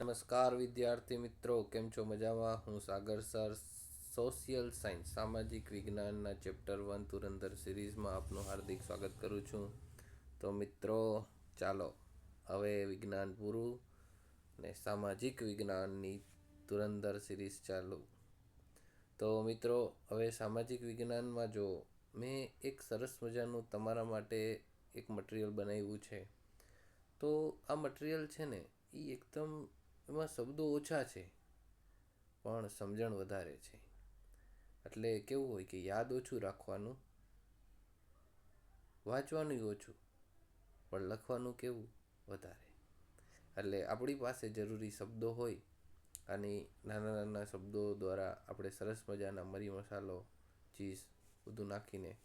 નમસ્કાર, વિદ્યાર્થી મિત્રો. કેમ છો? મજામાં? હું સાગર સર, સોશિયલ સાયન્સ, સામાજિક વિજ્ઞાનના ચેપ્ટર વન તુરંદર સિરીઝમાં આપનું હાર્દિક સ્વાગત કરું છું. તો મિત્રો, ચાલો, હવે વિજ્ઞાન પૂરું ને સામાજિક વિજ્ઞાનની તુરંદર સિરીઝ ચાલુ. તો મિત્રો, હવે સામાજિક વિજ્ઞાનમાં જો, મેં એક સરસ મજાનું તમારા માટે એક મટીરિયલ બનાવ્યું છે. તો આ મટીરિયલ છે ને એ એકદમ એમાં શબ્દો ઓછા છે, પણ સમજણ વધારે છે. એટલે કેવું હોય કે યાદ ઓછું રાખવાનું, વાંચવાનું ઓછું, પણ લખવાનું કેવું વધારે. એટલે આપણી પાસે જરૂરી શબ્દો હોય, અને નાના નાના શબ્દો દ્વારા આપણે સરસ મજાના મરી મસાલો, ચીઝ, બધું નાખીને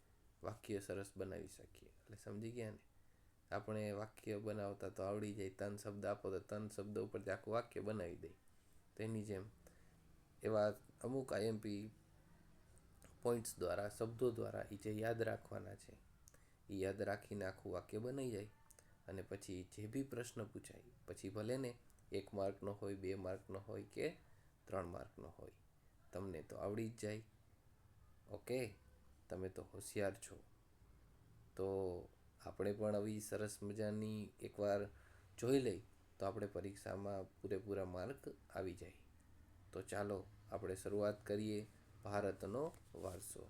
વાક્ય સરસ બનાવી શકીએ. એટલે સમજી ગયા ને? આપણે વાક્ય બનાવતા તો આવડી જાય, તન શબ્દ આપો તો તન શબ્દ ઉપરથી આખું વાક્ય બનાવી દે. તેની જેમ એવા અમુક આઈએમપી પોઈન્ટ્સ દ્વારા, શબ્દો દ્વારા એ જે યાદ રાખવાના છે એ યાદ રાખીને આખું વાક્ય બની જાય અને પછી જે બી પ્રશ્ન પૂછાય, પછી ભલે ને એક માર્કનો હોય, બે માર્કનો હોય કે ત્રણ માર્કનો હોય, તમને તો આવડી જ જાય. ઓકે તમે તો હોશિયાર છો. તો આપણે પણ આવી સરસ મજાની એકવાર જોઈ લઈ, તો આપણે પરીક્ષામાં પૂરેપૂરા માર્ક આવી જાય. તો ચાલો આપણે શરૂઆત કરીએ ભારતનો વારસો.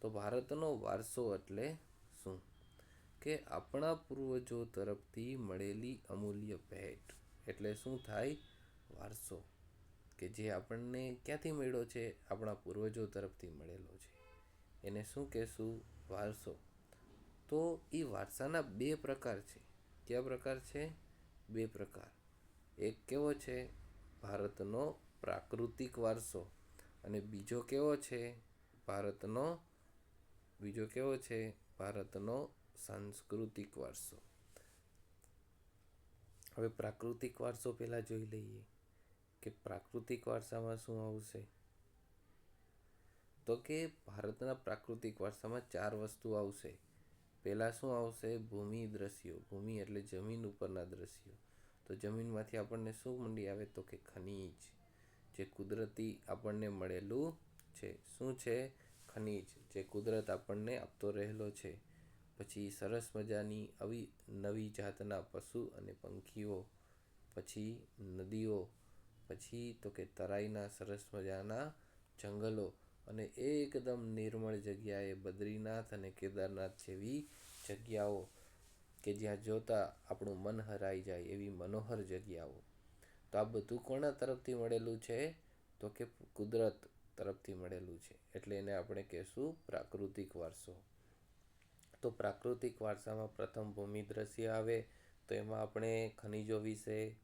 તો ભારતનો વારસો એટલે શું? કે આપણા પૂર્વજો તરફથી મળેલી અમૂલ્ય ભેટ. એટલે શું થાય? વારસો. કે જે આપણને ક્યાંથી મળ્યો છે? આપણા પૂર્વજો તરફથી મળેલો છે. એને શું કહેશું? વારસો. તો એ વારસાના બે પ્રકાર છે. કયા પ્રકાર છે? બે પ્રકાર. એક કેવો છે? ભારતનો પ્રાકૃતિક વારસો. અને બીજો કેવો છે? ભારતનો, બીજો કેવો છે? ભારતનો સાંસ્કૃતિક વારસો. હવે પ્રાકૃતિક વારસો પહેલાં જોઈ લઈએ કે પ્રાકૃતિક વારસામાં શું આવશે? તો કે ભારતના પ્રાકૃતિક વારસામાં ચાર વસ્તુ આવશે. પહેલાં શું આવશે? ભૂમિ દ્રશ્યો. ભૂમિ એટલે જમીન ઉપરના દ્રશ્યો. તો જમીનમાંથી આપણને શું મંડી આવે? તો કે ખનીજ, જે કુદરતી આપણને મળેલું છે. શું છે? ખનીજ, જે કુદરત આપણને આપતો રહેલો છે. પછી સરસ મજાની આવી નવી જાતના પશુ અને પંખીઓ, પછી નદીઓ, પછી તો કે તરાઈના સરસ મજાના જંગલો. અને એકદમ નિર્મળ જગ્યાએ બદ્રીનાથ અને કેદારનાથ જેવી જગ્યાઓ કે જ્યાં જોતા આપણું મન હરાઈ જાય એવી મનોહર જગ્યાઓ. તો આ બધું કોના તરફથી મળેલું છે? તો કે કુદરત તરફથી મળેલું છે. એટલે એને આપણે કહેશું પ્રાકૃતિક વારસો. તો પ્રાકૃતિક વારસામાં પ્રથમ ભૂમિ દ્રશ્ય આવે તો એમાં આપણે ખનિજો વિશે,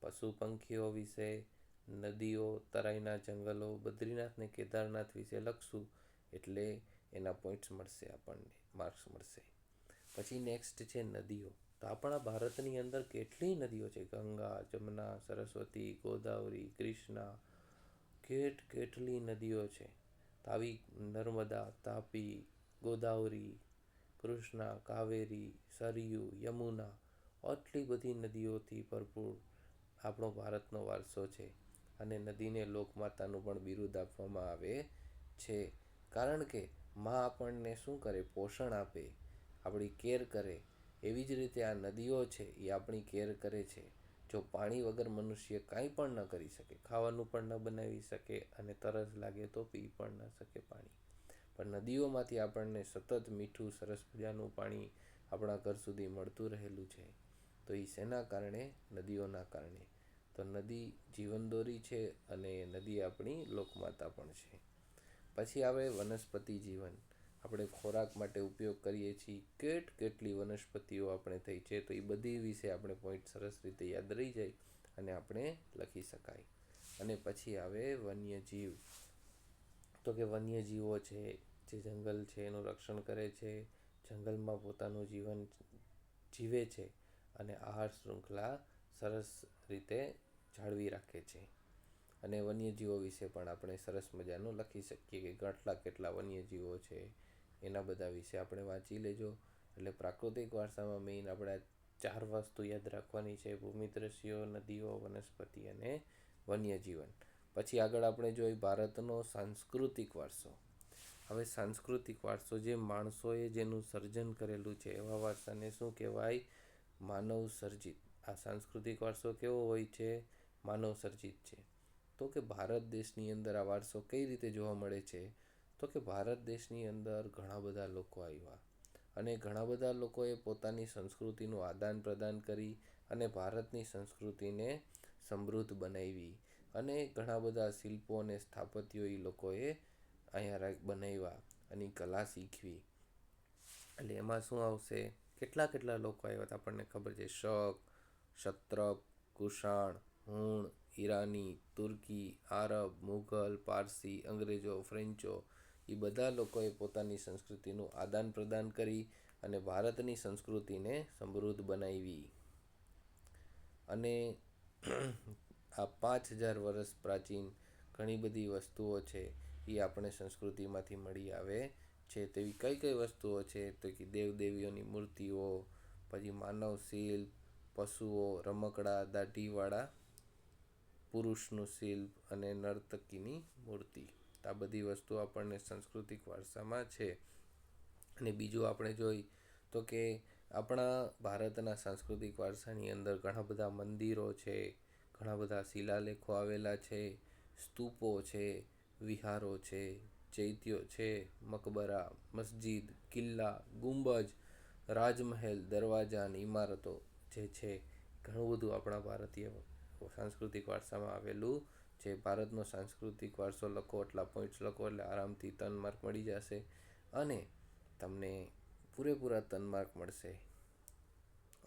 પશુ પંખીઓ વિશે નદીઓ, તરાઈના જંગલો, બદ્રીનાથ ને કેદારનાથ વિશે લખશું એટલે એના પોઈન્ટ્સ મળશે આપણને માર્ક્સ મળશે. પછી નેક્સ્ટ છે નદીઓ. તો આપણા ભારતની અંદર કેટલી નદીઓ છે? ગંગા, જમના, સરસ્વતી, ગોદાવરી, કૃષ્ણા, કેટ કેટલી નદીઓ છે? તાવી નર્મદા, તાપી, ગોદાવરી, કૃષ્ણા, કાવેરી, સરયુ, યમુના, આટલી બધી નદીઓથી ભરપૂર આપણો ભારતનો વારસો છે. અને નદીને લોકમાતાનું પણ બિરુદ આપવામાં આવે છે. કારણ કે માં આપણને શું કરે? પોષણ આપે, આપણી કેર કરે. એવી જ રીતે આ નદીઓ છે, એ આપણી કેર કરે છે. જો પાણી વગર મનુષ્ય કાંઈ પણ ન કરી શકે, ખાવાનું પણ ન બનાવી શકે અને તરસ લાગે તો પી પણ ન શકે પાણી. પણ નદીઓમાંથી આપણને સતત મીઠું, સરસ મજાનું પાણી આપણા ઘર સુધી મળતું રહેલું છે. તો એ શેના કારણે? નદીઓના કારણે. તો નદી જીવનદોરી છે અને નદી આપણી લોકમાતા પણ છે. પછી આવે વનસ્પતિ જીવન. આપણે ખોરાક માટે ઉપયોગ કરીએ છીએ. કેટ કેટલી વનસ્પતિઓ આપણે થઈ છે તો એ બધી વિશે આપણે પોઈન્ટ સરસ રીતે યાદ રહી જાય અને આપણે લખી શકાય. અને પછી આવે વન્યજીવ. તો કે વન્યજીવો છે, જે જંગલ છે એનું રક્ષણ કરે છે, જંગલમાં પોતાનું જીવન જીવે છે અને આહાર શૃંખલા સરસ રીતે જાળવી રાખે છે. અને વન્યજીવો વિશે પણ આપણે સરસ મજાનું લખી શકીએ કે કેટલા કેટલા વન્યજીવો છે એના બધા વિશે આપણે વાંચી લેજો. એટલે પ્રાકૃતિક વારસામાં મેઇન આપણે ચાર વસ્તુ યાદ રાખવાની છે ભૂમિ દ્રશ્યો નદીઓ, વનસ્પતિ અને વન્યજીવન. પછી આગળ આપણે જોઈ ભારતનો સાંસ્કૃતિક વારસો. હવે સાંસ્કૃતિક વારસો જે માણસોએ જેનું સર્જન કરેલું છે એવા વારસાને શું કહેવાય? માનવ સર્જિત. આ સાંસ્કૃતિક વારસો કેવો હોય છે? માનવ સર્જિત છે. તો કે ભારત દેશની અંદર આ વારસો કઈ રીતે જોવા મળે છે? તો કે ભારત દેશની અંદર ઘણા બધા લોકો આવ્યા અને ઘણા બધા લોકોએ પોતાની સંસ્કૃતિનું આદાન પ્રદાન કરી અને ભારતની સંસ્કૃતિને સમૃદ્ધ બનાવી અને ઘણા બધા શિલ્પો અને સ્થાપત્યો એ લોકોએ અહીંયા બનાવ્યા અને કલા શીખવી. એટલે એમાં શું આવશે? કેટલા કેટલા લોકો આવ્યા હતા આપણને ખબર છે? શક ક્ષત્રપ કુષાણ હુણ, ઈરાની, તુર્કી, આરબ, મુઘલ, પારસી, અંગ્રેજો, ફ્રેન્ચો એ બધા લોકોએ પોતાની સંસ્કૃતિનું આદાન પ્રદાન કરી અને ભારતની સંસ્કૃતિને સમૃદ્ધ બનાવી. અને આ પાંચ હજાર વર્ષ પ્રાચીન ઘણી બધી વસ્તુઓ છે એ આપણે સંસ્કૃતિમાંથી મળી આવે છે. તેવી કઈ કઈ વસ્તુઓ છે? તો કે દેવદેવીઓની મૂર્તિઓ, પછી માનવ શિલ્પ, પશુઓ, રમકડા, દાઢીવાળા પુરુષનું શિલ્પ અને નર્તકીની મૂર્તિ. આ બધી વસ્તુ આપણને સાંસ્કૃતિક વારસામાં છે. અને બીજું આપણે જોઈ તો કે આપણા ભારતના સાંસ્કૃતિક વારસાની અંદર ઘણા બધા મંદિરો છે, ઘણા બધા શિલાલેખો આવેલા છે, સ્તૂપો છે, વિહારો છે, ચૈત્યો છે, મકબરા, મસ્જિદ, કિલ્લા, ગુંબજ, રાજમહેલ, દરવાજા અને ઇમારતો જે છે, ઘણું બધું આપણા ભારતીય સાંસ્કૃતિક વારસામાં આવેલું. છે ભારતનો સાંસ્કૃતિક વારસો લખો, એટલા પોઈન્ટ્સ લખો, એટલે આરામથી ત્રણ માર્ક મળી જશે અને તમને પૂરેપૂરા ત્રણ માર્ક મળશે.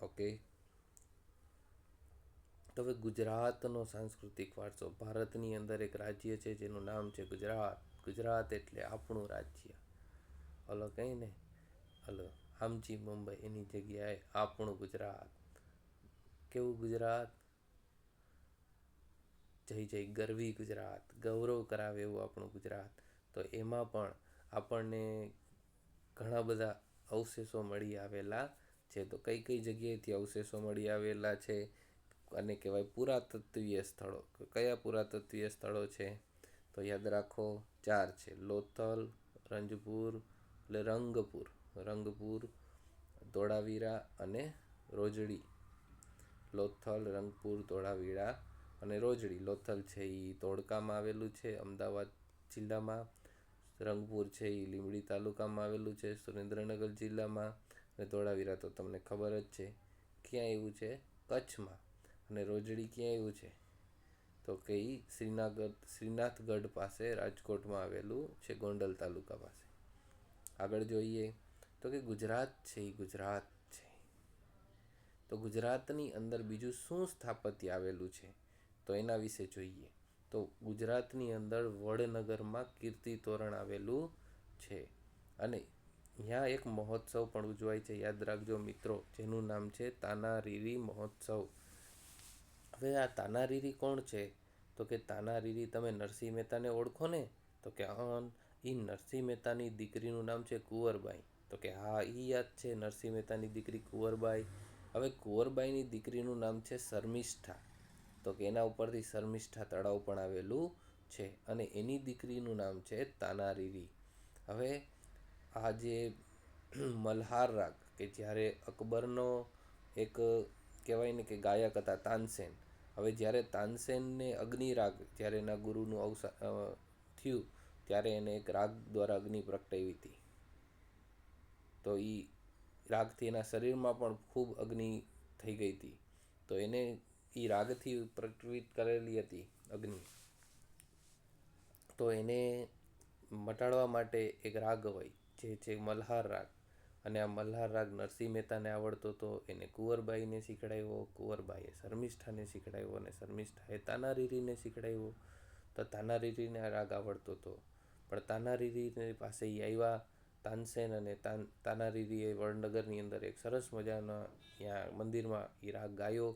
ઓકે તો હવે ગુજરાતનો સાંસ્કૃતિક વારસો, ભારતની અંદર એક રાજ્ય છે જેનું નામ છે ગુજરાત. ગુજરાત એટલે આપણું રાજ્ય. હલો, કંઈ ને? હલો, આમજી મુંબઈ, એની જગ્યાએ આપણું ગુજરાત. કેવું ગુજરાત? જય જય ગરવી ગુજરાત, ગૌરવ કરાવે એવું આપણું ગુજરાત. તો એમાં પણ આપણને ઘણા બધા અવશેષો મળી આવેલા છે. તો કઈ કઈ જગ્યાએથી અવશેષો મળી આવેલા છે અને કહેવાય પુરાતત્વીય સ્થળો. કયા પુરાતત્વીય સ્થળો છે? તો યાદ રાખો, ચાર છે. લોથલ, રંજપુર એટલે રંગપુર. રંગપુર, ધોળાવીરા અને રોજડી. લોથલ, રંગપુર, ધોળાવીરા અને રોજડી, લોથલ છે એ ધોળકામાં આવેલું છે, અમદાવાદ જિલ્લામાં, રંગપુર છે એ લીંબડી તાલુકામાં આવેલું છે, સુરેન્દ્રનગર જિલ્લામાં અને ધોળાવીરા તો તમને ખબર જ છે. ક્યાં એવું છે? કચ્છમાં. અને રોજડી ક્યાં આવ્યું છે? તો કે એ શ્રીનાગઢ શ્રીનાથગઢ પાસે રાજકોટમાં આવેલું છે, ગોંડલ તાલુકા પાસે. આગળ જોઈએ. તો કે ગુજરાત છે એ ગુજરાત છે તો ગુજરાતની અંદર બીજું શું સ્થાપત્ય આવેલું છે? તો એના વિશે જોઈએ. તો ગુજરાતની અંદર વડનગરમાં કીર્તિ તોરણ આવેલું છે. અને ત્યાં એક મહોત્સવ પણ ઉજવાય છે. યાદ રાખજો મિત્રો, જેનું નામ છે તાનારીરી મહોત્સવ. હવે આ તાનારીરી કોણ છે? તો કે તાનારીરી તમે નરસિંહ મહેતાને ઓળખો ને? તો કે અન એ નરસિંહ મહેતાની દીકરીનું નામ છે કુંવરબાઈ. તો કે હા એ યાદ છે નરસિંહ મહેતાની દીકરી કુંવરબાઈ. હવે કુંવરબાઈની દીકરીનું નામ છે શર્મિષ્ઠા. તો કે એના ઉપરથી શર્મિષ્ઠા તળાવ પણ આવેલું છે અને એની દીકરીનું નામ છે તાનારીરી. હવે આ જે મલ્હાર રાગ, કે જ્યારે અકબરનો એક કહેવાય ને કે ગાયક હતા તાનસેન, હવે જ્યારે તાનસેનને અગ્નિરાગ જ્યારે એના ગુરુનું અવસા થયું, ત્યારે એને એક રાગ દ્વારા અગ્નિ પ્રગટાવી હતી. તો એ રાગથી એના શરીરમાં પણ ખૂબ અગ્નિ થઈ ગઈ હતી. તો એને એ રાગથી પ્રકૃત કરેલી હતી અગ્નિ. તો એને મટાડવા માટે એક રાગ હોય, જે છે મલ્હાર રાગ. અને આ મલ્હાર રાગ નરસિંહ મહેતાને આવડતો હતો એને કુંવરબાઈને શીખડાવ્યો કુંવરબાઈએ શર્મિષ્ઠાને શીખડાવ્યો અને શર્મિષ્ઠાએ તાનારીરીને શીખડાવ્યો તો તાનારીરીને આ રાગ આવડતો હતો પણ તાનારીરીને પાસે એ આવ્યા, તાનસેન અને તાન, તાનારીરીએ વડનગરની અંદર એક સરસ મજાના ત્યાં મંદિરમાં એ રાગ ગાયો.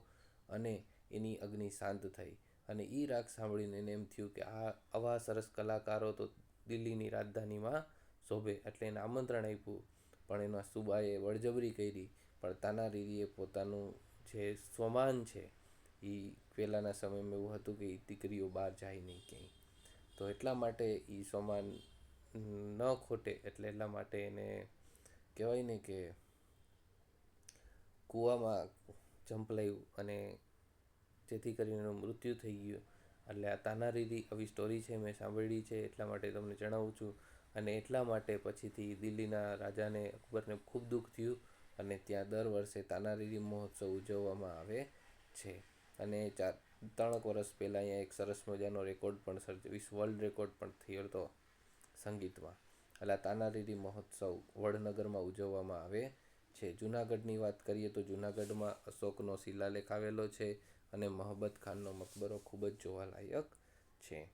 અને એની અગ્નિ શાંત થઈ. અને એ રાગ સાંભળીને એને એમ થયું કે આ, આવા સરસ કલાકારો તો દિલ્હીની રાજધાનીમાં શોભે એટલે એને આમંત્રણ આપ્યું. પણ એના સુબાએ બળજબરી કરી. પણ તાનારીરીએ પોતાનું જે સ્વમાન છે એ પહેલાંના સમયમાં એવું હતું કે એ દીકરીઓ બહાર જાય નહીં ક્યાંય. તો એટલા માટે એ સ્વમાન ન ખોટે એટલે એટલા માટે એને કહેવાય ને કે કૂવામાં ઝંપલાયું અને જેથી કરીને એનું મૃત્યુ થઈ ગયું. એટલે આ તાનારીરી આવી સ્ટોરી છે, મેં સાંભળી છે, એટલા માટે તમને જણાવું છું. અને એટલા માટે પછીથી દિલ્હીના રાજાને અકબરને ખૂબ દુઃખ થયું અને ત્યાં દર વર્ષે તાનારીરી મહોત્સવ ઉજવવામાં આવે છે. અને ચાર ત્રણ વર્ષ પહેલાં અહીંયા એક સરસ મજાનો રેકોર્ડ પણ સર્જ વર્લ્ડ રેકોર્ડ પણ થયો હતો સંગીતમાં. એટલે તાનારીરી મહોત્સવ વડનગરમાં ઉજવવામાં આવે છે. જૂનાગઢની વાત કરીએ તો જૂનાગઢમાં અશોકનો શિલાલેખ આવેલો છે અને મહબત ખાનનો મકબરો ખૂબ જ જોવાલાયક છે.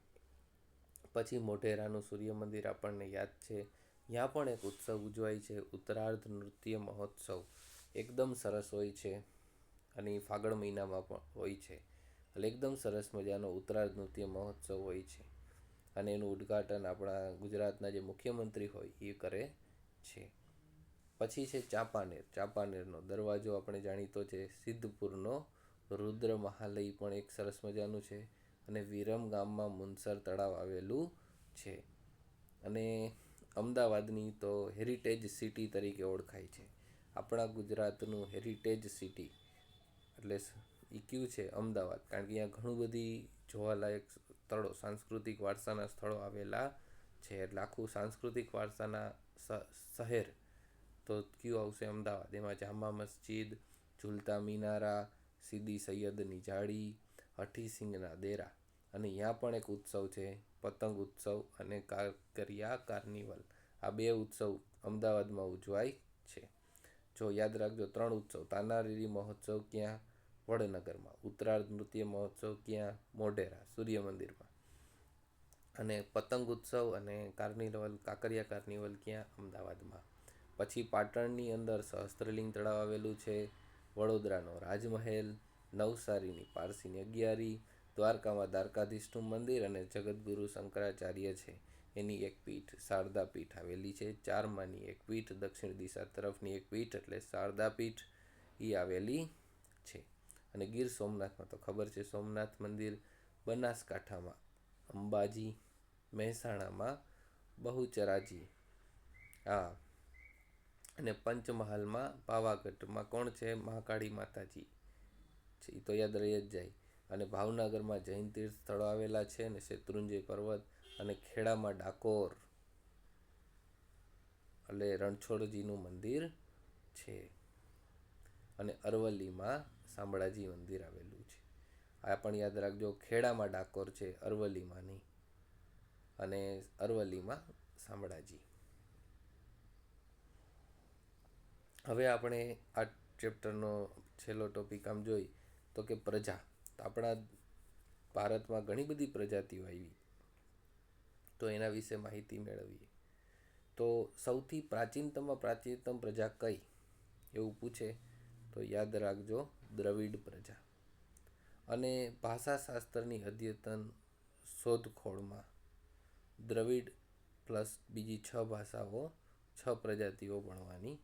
પછી મોઢેરાનું સૂર્ય મંદિર આપણને યાદ છે. ત્યાં પણ એક ઉત્સવ ઉજવાય છે. ઉત્તરાર્ધ નૃત્ય મહોત્સવ. એકદમ સરસ હોય છે અને ફાગણ મહિનામાં પણ હોય છે. એટલે એકદમ સરસ મજાનો ઉત્તરાર્ધ નૃત્ય મહોત્સવ હોય છે. અને એનું ઉદ્ઘાટન આપણા ગુજરાતના જે મુખ્યમંત્રી હોય એ કરે છે. પછી છે ચાંપાનેર. ચાંપાનેરનો દરવાજો આપણે જાણીતો છે સિદ્ધપુરનો. રુદ્ર મહાલય પણ એક સરસ મજાનું છે અને વિરમ ગામમાં મુનસર તળાવ આવેલું છે. અને અમદાવાદની તો હેરિટેજ સિટી તરીકે ઓળખાય છે. આપણા ગુજરાતનું હેરિટેજ સિટી એટલે એ ક્યુ છે? અમદાવાદ. કારણ કે અહીંયા ઘણું બધી જોવાલાયક સ્થળો, સાંસ્કૃતિક વારસાના સ્થળો આવેલા છે. એટલે આખું સાંસ્કૃતિક વારસાના શહેર તો કયું આવશે અમદાવાદ? એમાં જામા મસ્જિદ ઝુલતા મિનારા, સીદી સૈયદની જાળી હઠીસિંગના દેરા. અને ત્યાં પણ એક ઉત્સવ છે, પતંગ ઉત્સવ અને કાકરિયા કાર્નિવલ. આ બે ઉત્સવ અમદાવાદમાં ઉજવાય છે. જો યાદ રાખજો, ત્રણ ઉત્સવ. તાનારીરી મહોત્સવ ક્યાં? વડનગરમાં. ઉત્તરાર્ધ નૃત્ય મહોત્સવ ક્યાં? મોઢેરા સૂર્ય મંદિરમાં અને પતંગ ઉત્સવ અને કાર્નિવલ, કાંકરિયા કાર્નિવલ ક્યાં? અમદાવાદમાં. પછી પાટણની અંદર સહસ્ત્રલિંગ તળાવ આવેલું છે, વડોદરાનો રાજમહેલ, નવસારીની પારસીની અગિયારી, દ્વારકામાં દ્વારકાધીશનું મંદિર અને જગદગુરુ શંકરાચાર્ય છે. એની એક પીઠ શારદા પીઠ આવેલી છે. ચારમાંની એક પીઠ દક્ષિણ દિશા તરફની એક પીઠ એટલે શારદા પીઠ એ આવેલી છે. અને ગીર સોમનાથમાં તો ખબર છે, સોમનાથ મંદિર બનાસકાંઠામાં, અંબાજી, મહેસાણામાં બહુચરાજી. હા અને પંચમહાલમાં પાવાગઢમાં કોણ છે? મહાકાળી માતાજી. એ તો યાદ રહી જ જાય. અને ભાવનગરમાં જૈન તીર્થ સ્થળો આવેલા છે અને શેત્રુંજય પર્વત અને ખેડામાં ડાકોર. એટલે રણછોડજીનું મંદિર છે. અને અરવલ્લીમાં શામળાજી મંદિર આવેલું છે. આ પણ યાદ રાખજો, ખેડામાં ડાકોર છે, અરવલ્લીમાં નહીં. અને અરવલ્લીમાં શામળાજી. હવે આપણે આ ચેપ્ટરનો છેલ્લો ટોપિક આમ જોઈ તો કે પ્રજા. આપણા ભારતમાં ઘણી બધી પ્રજાતિઓ આવી. તો એના વિશે માહિતી મેળવીએ. તો સૌથી પ્રાચીનતમમાં પ્રાચીનતમ પ્રજા કઈ? એવું પૂછે તો યાદ રાખજો દ્રવિડ પ્રજા. અને ભાષાશાસ્ત્રની અદ્યતન શોધખોળમાં દ્રવિડ પ્લસ બીજી છ ભાષાઓ, છ પ્રજાતિઓ ભણવાની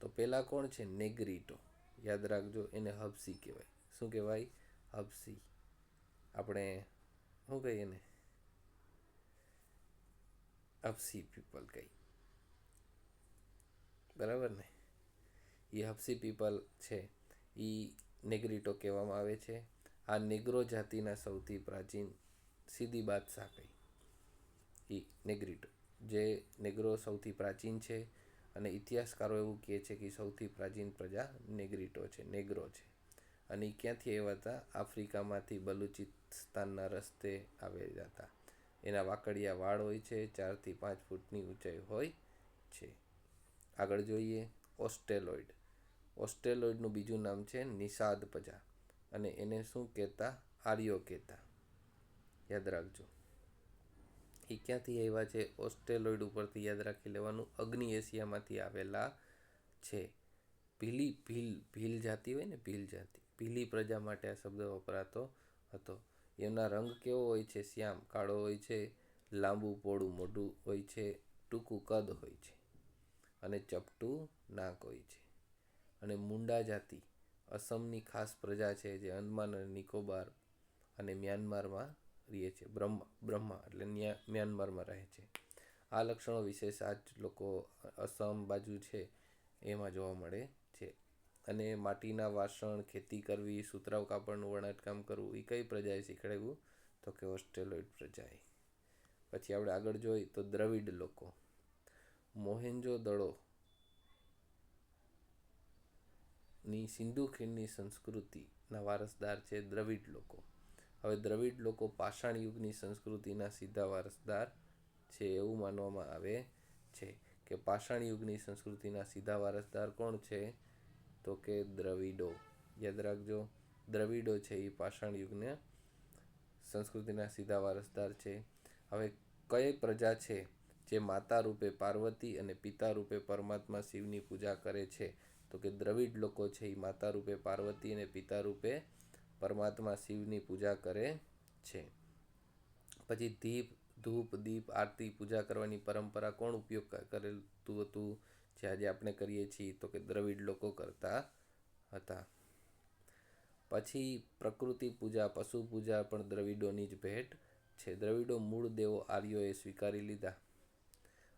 તો પહેલાં કોણ છે? નેગ્રીટો. યાદ રાખજો, એને હબસી કહેવાય. શું કહેવાય? હબસી. આપણે, શું કહીએ ને હબસી પીપલ કહી બરાબર ને? એ હબસી પીપલ છે. એ નેગ્રીટો કહેવામાં આવે છે. આ નેગ્રો જાતિના સૌથી પ્રાચીન સીધી બાદશાહ કહી એ નેગ્રીટો. જે નેગ્રો સૌથી પ્રાચીન છે અને ઇતિહાસકારો એવું કહે છે કે સૌથી પ્રાચીન પ્રજા નેગ્રીટો છે, નેગ્રો છે. અને એ ક્યાંથી આવ્યા હતા? આફ્રિકામાંથી બલુચિસ્તાનના રસ્તે આવેલા હતા. એના વાકડિયા વાળ હોય છે, ચારથી પાંચ ફૂટની ઊંચાઈ હોય છે. આગળ જોઈએ, ઓસ્ટેલોઇડ. ઓસ્ટેલોઇડનું બીજું નામ છે નિષાદ પ્રજા. અને એને શું કહેતા? આર્યો કહેતા. યાદ રાખજો. એ ક્યાંથી આવ્યા છે ઓસ્ટેલોઇડ ઉપરથી યાદ રાખી લેવાનું, અગ્નિ એશિયામાંથી આવેલા છે. ભીલી, ભીલ ભીલ જાતિ હોય ને, ભીલ જાતિ. ભીલી પ્રજા માટે આ શબ્દ વપરાતો હતો. એમના રંગ કેવો હોય છે? શ્યામ. કાળો હોય છે, લાંબુ, પોળું, મોઢું હોય છે, ટૂંકું, કદ હોય છે અને ચપટું, નાક હોય છે. અને મુંડા જાતિ. અસમની ખાસ પ્રજા છે જે અંદમાન અને નિકોબાર અને મ્યાનમારમાં રહે છે બ્રહ્મા બ્રહ્મા એટલે મ્યાનમારમાં રહે છે. આ લક્ષણો વિશેષ આ લોકો અસમ બાજુ છે, એમાં જોવા મળે છે. અને માટીના વાસણ, ખેતી કરવી, સુતરાઉ કાપડનું વણાટકામ કરવું એ કઈ પ્રજાએ શીખડાવ્યું? તો કે ઓસ્ટ્રેલોઇડ પ્રજાએ. પછી આપણે આગળ જોઈ તો દ્રવિડ લોકો. મોહેન્જો દડો ની સિંધુ ખીણની સંસ્કૃતિના વારસદાર છે દ્રવિડ લોકો. હવે દ્રવિડ લોકો પાષાણ યુગની સંસ્કૃતિના સીધા વારસદાર છે એવું માનવામાં આવે છે કે પાષાણ યુગની સંસ્કૃતિના સીધા વારસદાર કોણ છે? તો કે દ્રવિડો. યાદ રાખજો, દ્રવિડો છે એ પાષાણ યુગને સંસ્કૃતિના સીધા વારસદાર છે. હવે કઈ પ્રજા છે જે માતા રૂપે પાર્વતી અને પિતા રૂપે પરમાત્મા શિવની પૂજા કરે છે? તો કે દ્રવિડ લોકો છે એ માતા રૂપે પાર્વતી અને પિતા રૂપે પરમાત્મા શિવની પૂજા કરે છે. પછી દીપ, ધૂપ, દીપ, આરતી, પૂજા કરવાની પરંપરા કોણ ઉપયોગ કરેલું હતું? જે આજે આપણે કરીએ છીએ તો કે દ્રવિડ લોકો કરતા હતા. પછી પ્રકૃતિ પૂજા, પશુ પૂજા પણ દ્રવિડોની જ ભેટ છે. દ્રવિડો મૂળ દેવો આર્યોએ સ્વીકારી લીધા.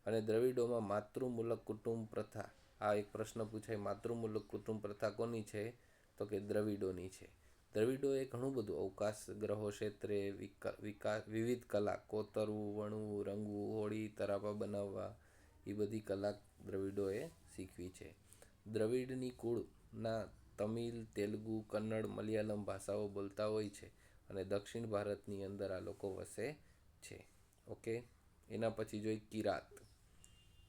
અને દ્રવિડોમાં માતૃમૂલક કુટુંબ પ્રથા, આ એક પ્રશ્ન પૂછાય, માતૃમૂલક કુટુંબ પ્રથા કોની છે? તો કે દ્રવિડોની છે. દ્રવિડોએ ઘણું બધું અવકાશ ગ્રહો ક્ષેત્રે વિકાસ વિવિધ કલા કોતરવું, વણવું, રંગવું, હોળી, તરાપા બનાવવા, એ બધી કલા દ્રવિડોએ શીખવી છે. દ્રવિડની કુળના તમિલ, તેલુગુ, કન્નડ, મલયાલમ ભાષાઓ બોલતા હોય છે અને દક્ષિણ ભારતની અંદર આ લોકો વસે છે. ઓકે? એના પછી જોઈ કિરાત.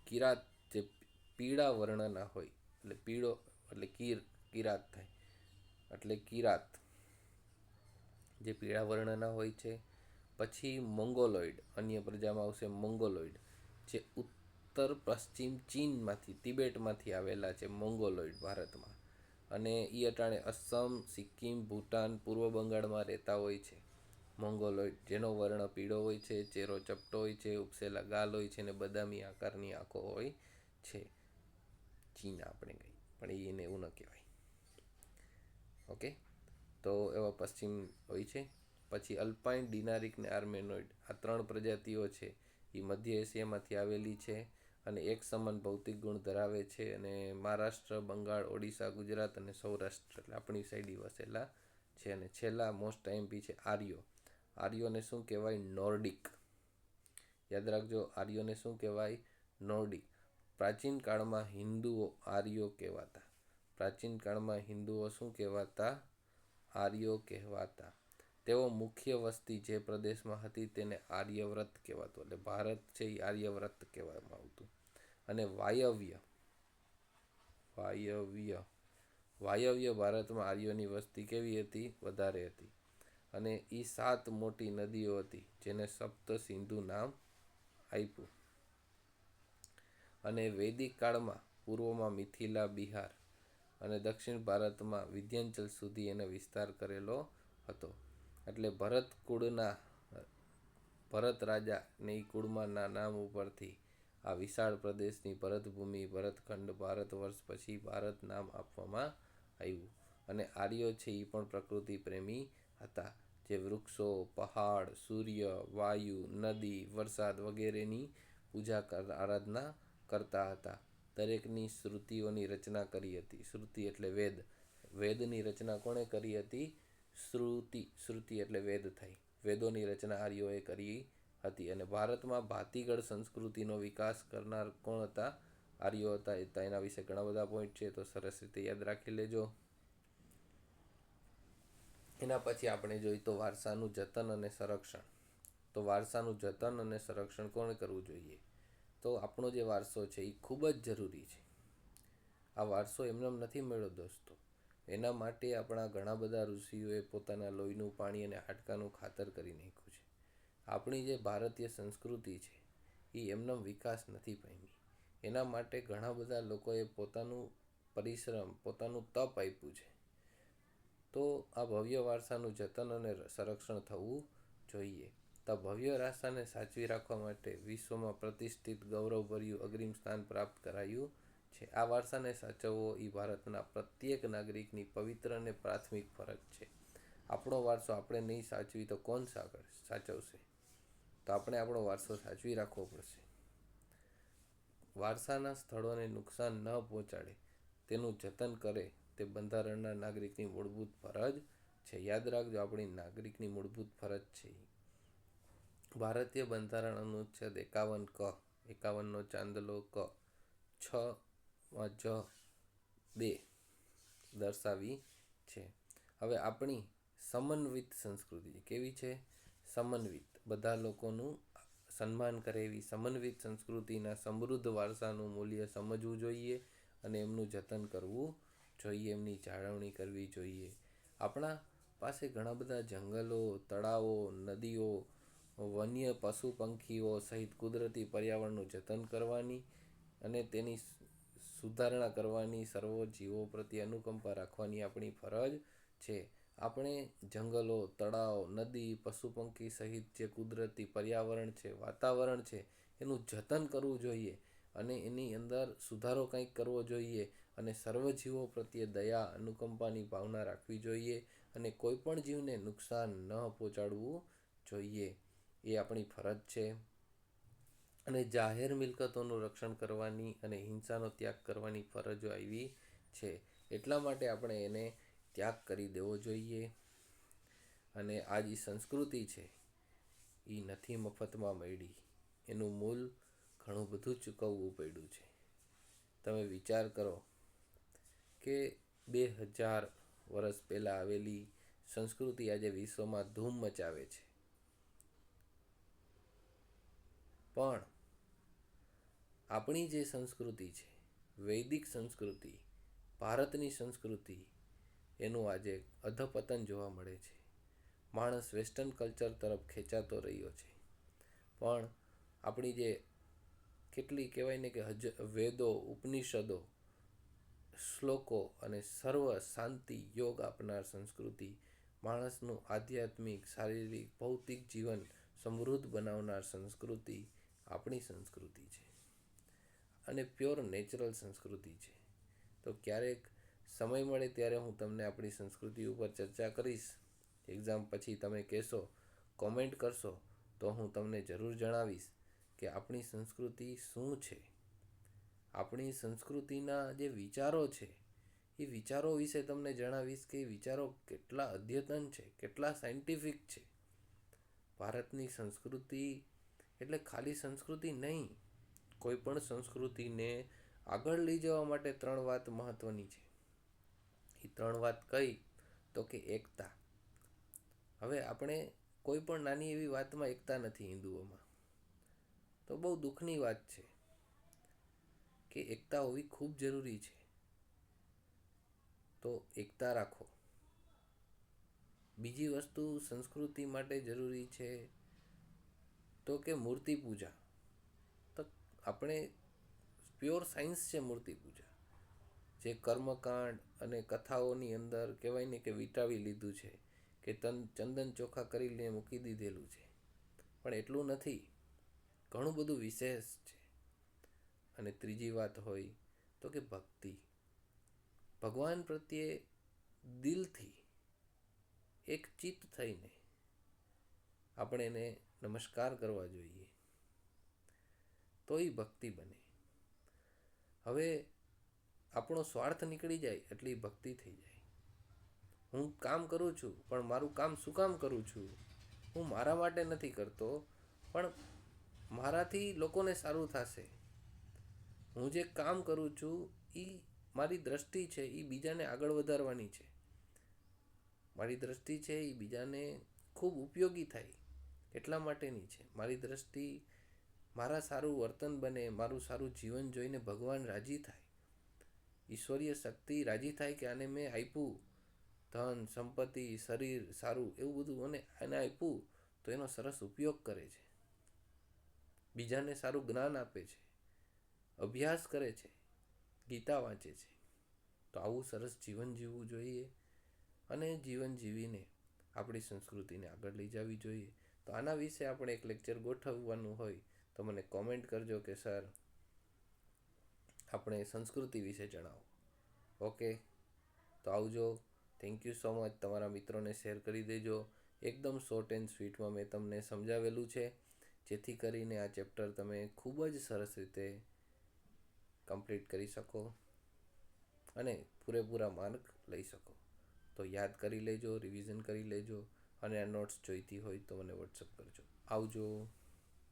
કિરાત જે પીળા વર્ણના હોય, એટલે પીળો, એટલે કીર, કિરાત થાય. એટલે કિરાત. જે પીળા વર્ણના હોય છે. પછી મોંગોલોઇડ, અન્ય પ્રજામાં આવશે મોંગોલોઇડ, જે ઉત્તર પશ્ચિમ ચીનમાંથી, તિબેટમાંથી આવેલા છે મોંગોલોઇડ ભારતમાં. અને એ અટાણે અસમ, સિક્કિમ, ભૂટાન, પૂર્વ બંગાળમાં રહેતા હોય છે. મોંગોલોઇડ જેનો વર્ણ પીળો હોય છે ચહેરો ચપટો હોય છે, ઉપસેલા ગાલ હોય છે અને બદામી આકારની આંખો હોય છે. ચીન આપણે કહીએ, પણ એને એવું ન કહેવાય. ઓકે? તો એવા પશ્ચિમ હોય છે. પછી અલ્પાઇન ડિનારિક ને આર્મેનોઇડ, આ ત્રણ પ્રજાતિઓ છે. એ મધ્ય એશિયામાંથી આવેલી છે અને એક સમાન ભૌતિક ગુણ ધરાવે છે અને મહારાષ્ટ્ર, બંગાળ, ઓડિશા, ગુજરાત અને સૌરાષ્ટ્ર, એટલે આપણી સાઈડ વસેલા છે અને છેલ્લા મોસ્ટ આઈએમપી છે આર્યો. આર્યોને શું કહેવાય? નોર્ડિક. યાદ રાખજો, આર્યોને શું કહેવાય? નોર્ડિક. પ્રાચીન કાળમાં હિન્દુઓ આર્યો કહેવાતા. પ્રાચીન કાળમાં હિન્દુઓ શું કહેવાતા? આર્યો કહેવાતા. તેઓ મુખ્ય વસ્તી જે પ્રદેશમાં હતી તેને આર્યવ્રત કહેવાતું એટલે ભારત છે એ આર્યવ્રત કહેવામાં આવતું. અને વાયવ્ય વાયવ્ય વાયવ્ય ભારતમાં આર્યોની વસ્તી કેવી હતી? વધારે હતી. અને એ સાત મોટી નદીઓ હતી, જેને સપ્ત સિંધુ નામ આપ્યું. અને વૈદિક કાળમાં પૂર્વમાં મિથિલા બિહાર અને દક્ષિણ ભારતમાં વિધ્યાંચલ સુધી એનો વિસ્તાર કરેલો હતો. એટલે ભરત કુળના ભરત રાજા ને એ કુળમાંના નામ ઉપરથી આ વિશાળ પ્રદેશની ભરતભૂમિ, ભરતખંડ, ભારત વર્ષ પછી ભારત નામ આપવામાં આવ્યું. અને આર્યો છે એ પણ પ્રકૃતિ પ્રેમી હતા. જે વૃક્ષો, પહાડ, સૂર્ય, વાયુ, નદી, વરસાદ વગેરેની પૂજા આરાધના કરતા હતા. દરેકની શ્રુતિઓની રચના કરી હતી. શ્રુતિ એટલે વેદ. વેદની રચના કોણે કરી હતી? શ્રુતિ. શ્રુતિ એટલે વેદ થઈ. વેદોની રચના આર્યોએ કરી હતી અને ભારતમાં ભાતીગળ સંસ્કૃતિનો વિકાસ કરનાર કોણ હતા? આર્યો હતા. એના વિશે ઘણા બધા પોઈન્ટ છે, તો સરસ રીતે યાદ રાખી લેજો. એના પછી આપણે જોઈએ તો વારસાનું જતન અને સંરક્ષણ. તો વારસાનું જતન અને સંરક્ષણ કોણ કરવું જોઈએ? તો આપણો જે વારસો છે એ ખૂબ જ જરૂરી છે. આ વારસો એમને નથી મળ્યો દોસ્તો. એના માટે આપણા ઘણા બધા ઋષિઓએ પોતાના લોહીનું પાણી અને હાડકાનું ખાતર કરી નાખ્યું છે. આપણી જે ભારતીય સંસ્કૃતિ છે એ એમનો વિકાસ નથી પામી. એના માટે ઘણા બધા લોકોએ પોતાનું પરિશ્રમ, પોતાનું તપ આપ્યું છે. તો આ ભવ્ય વારસાનું જતન અને સંરક્ષણ થવું જોઈએ. તો ભવ્ય વારસાને સાચવી રાખવા માટે વિશ્વમાં પ્રતિષ્ઠિત ગૌરવભર્યું અગ્રિમ સ્થાન પ્રાપ્ત કરાયું છે. આ વારસાને સાચવવો એ ભારતના પ્રત્યેક નાગરિકની પવિત્ર અને પ્રાથમિક ફરજ છે. આપણો વારસો આપણે નહીં સાચવી તો કોણ સાચવશે? તો આપણે આપણો વારસો સાચવી રાખવો પડશે. વારસાના સ્થળોને નુકસાન ન પહોંચાડે, તેનું જતન કરે તે બંધારણના નાગરિકની મૂળભૂત ફરજ છે. યાદ રાખજો, આપણી નાગરિકની મૂળભૂત ફરજ છે ભારતીય બંધારણ અનુચ્છેદ એકાવન ક, એકાવનનો ચાંદલો ક, છ જ, બે દર્શાવી છે. હવે આપણી સમન્વિત સંસ્કૃતિ કેવી છે? સમન્વિત. બધા લોકોનું સન્માન કરે એવી સમન્વિત સંસ્કૃતિના સમૃદ્ધ વારસાનું મૂલ્ય સમજવું જોઈએ અને એમનું જતન કરવું જોઈએ, એમની જાળવણી કરવી જોઈએ. આપણા પાસે ઘણા બધા જંગલો, તળાવો, નદીઓ વન્ય પશુ પંખીઓ સહિત કુદરતી પર્યાવરણનું જતન કરવાની અને તેની સુધારણા કરવાની સર્વ જીવો પ્રત્યે અનુકંપા રાખવાની આપણી ફરજ છે. આપણે જંગલો, તળાવ, નદી પશુ પંખી સહિત જે કુદરતી પર્યાવરણ છે, વાતાવરણ છે, એનું જતન કરવું જોઈએ અને એની અંદર સુધારો કંઈક કરવો જોઈએ અને સર્વ જીવો પ્રત્યે દયા, અનુકંપાની ભાવના રાખવી જોઈએ અને કોઈ પણ જીવને નુકસાન ન પહોંચાડવું જોઈએ. એ આપણી ફરજ છે. અને જાહેર મિલકતોનું રક્ષણ કરવાની અને હિંસાનો ત્યાગ કરવાની ફરજો આવી છે. એટલા માટે આપણે એને ત્યાગ કરી દેવો જોઈએ. અને આ જે સંસ્કૃતિ છે એ નથી મફતમાં મળી. એનું મૂલ ઘણું બધું ચૂકવવું પડ્યું છે. તમે વિચાર કરો કે બે હજાર વર્ષ પહેલાં આવેલી સંસ્કૃતિ આજે વિશ્વમાં ધૂમ મચાવે છે. પણ આપણી જે સંસ્કૃતિ છે, વૈદિક સંસ્કૃતિ, ભારતની સંસ્કૃતિ, એનું આજે અધપતન જોવા મળે છે. માણસ વેસ્ટર્ન કલ્ચર તરફ ખેંચાતો રહ્યો છે. પણ આપણી જે કેટલી કહેવાય ને કે હજ, વેદો, ઉપનિષદો, શ્લોકો અને સર્વ શાંતિ યોગ આપનાર સંસ્કૃતિ માણસનું આધ્યાત્મિક, શારીરિક, ભૌતિક જીવન સમૃદ્ધ બનાવનાર સંસ્કૃતિ આપણી સંસ્કૃતિ છે અને પ્યોર નેચરલ સંસ્કૃતિ છે. તો ક્યારેક સમય મળે ત્યારે હું તમને આપણી સંસ્કૃતિ ઉપર ચર્ચા કરીશ. એક્ઝામ પછી તમે કહેશો કોમેન્ટ કરશો, તો હું તમને જરૂર જણાવીશ કે આપણી સંસ્કૃતિ શું છે. આપણી સંસ્કૃતિના જે વિચારો છે, એ વિચારો વિશે તમને જણાવીશ કે એ વિચારો કેટલા અદ્યતન છે, કેટલા સાયન્ટિફિક છે. ભારતની સંસ્કૃતિ એટલે ખાલી સંસ્કૃતિ નહીં, કોઈ પણ સંસ્કૃતિને આગળ લઈ જવા માટે ત્રણ વાત મહત્ત્વની છે. એ ત્રણ વાત કઈ તો કે એકતા. હવે આપણે કોઈ પણ નાની એવી વાતમાં એકતા નથી હિન્દુઓમાં. તો બહુ દુઃખની વાત છે કે એકતા હોવી ખૂબ જરૂરી છે. તો એકતા રાખો. બીજી વસ્તુ સંસ્કૃતિ માટે જરૂરી છે તો કે મૂર્તિ પૂજા. તો આપણે પ્યોર સાયન્સ છે મૂર્તિ પૂજા. જે કર્મકાંડ અને કથાઓની અંદર કહેવાય ને કે વિટાવી લીધું છે, કે તન, ચંદન ચોખા કરીને મૂકી દીધેલું છે. પણ એટલું નથી. ઘણું બધું વિશેષ છે. અને ત્રીજી વાત હોય તો કે ભક્તિ. ભગવાન પ્રત્યે દિલથી એક ચિત્ત થઈને આપણે એને નમસ્કાર કરવા જોઈએ. તો એ ભક્તિ બને. હવે આપણો સ્વાર્થ નીકળી જાય એટલી ભક્તિ થઈ જાય. હું કામ કરું છું, પણ મારું કામ શું કામ કરું છું? હું મારા માટે નથી કરતો, પણ મારાથી લોકોને સારું થશે. હું જે કામ કરું છું એ મારી દ્રષ્ટિ છે એ બીજાને આગળ વધારવાની છે. મારી દ્રષ્ટિ છે એ બીજાને ખૂબ ઉપયોગી થાય. એટલા માટેની છે. મારી દ્રષ્ટિ મારા સારું વર્તન બને, મારું સારું જીવન જોઈને ભગવાન રાજી થાય. ઈશ્વરીય શક્તિ રાજી થાય કે આને મેં આપ્યું. ધન, સંપત્તિ, શરીર, સારું એવું બધું અને આને આપ્યું તો એનો સરસ ઉપયોગ કરે છે. બીજાને સારું જ્ઞાન આપે છે. અભ્યાસ કરે છે. ગીતા વાંચે છે. તો આવું સરસ જીવન જીવવું જોઈએ અને જીવન જીવીને આપણી સંસ્કૃતિને આગળ લઈ જવી જોઈએ. તો આના વિશે આપણે એક લેક્ચર ગોઠવવાનું હોય તો મને કોમેન્ટ કરજો કે સર આપણે સંસ્કૃતિ વિશે જણાવો. ઓકે તો આવજો. થેન્ક યુ સો મચ તમારા મિત્રોને શેર કરી દેજો. એકદમ શોર્ટ એન્ડ સ્વીટમાં મેં તમને સમજાવેલું છે. જેથી કરીને આ ચેપ્ટર તમે ખૂબ જ સરસ રીતે કમ્પ્લીટ કરી શકો અને પૂરેપૂરા માર્ક લઈ શકો. તો યાદ કરી લેજો રિવિઝન કરી લેજો. અને આ નોટ્સ જોઈતી હોય તો મને વોટ્સઅપ કરજો. આવજો.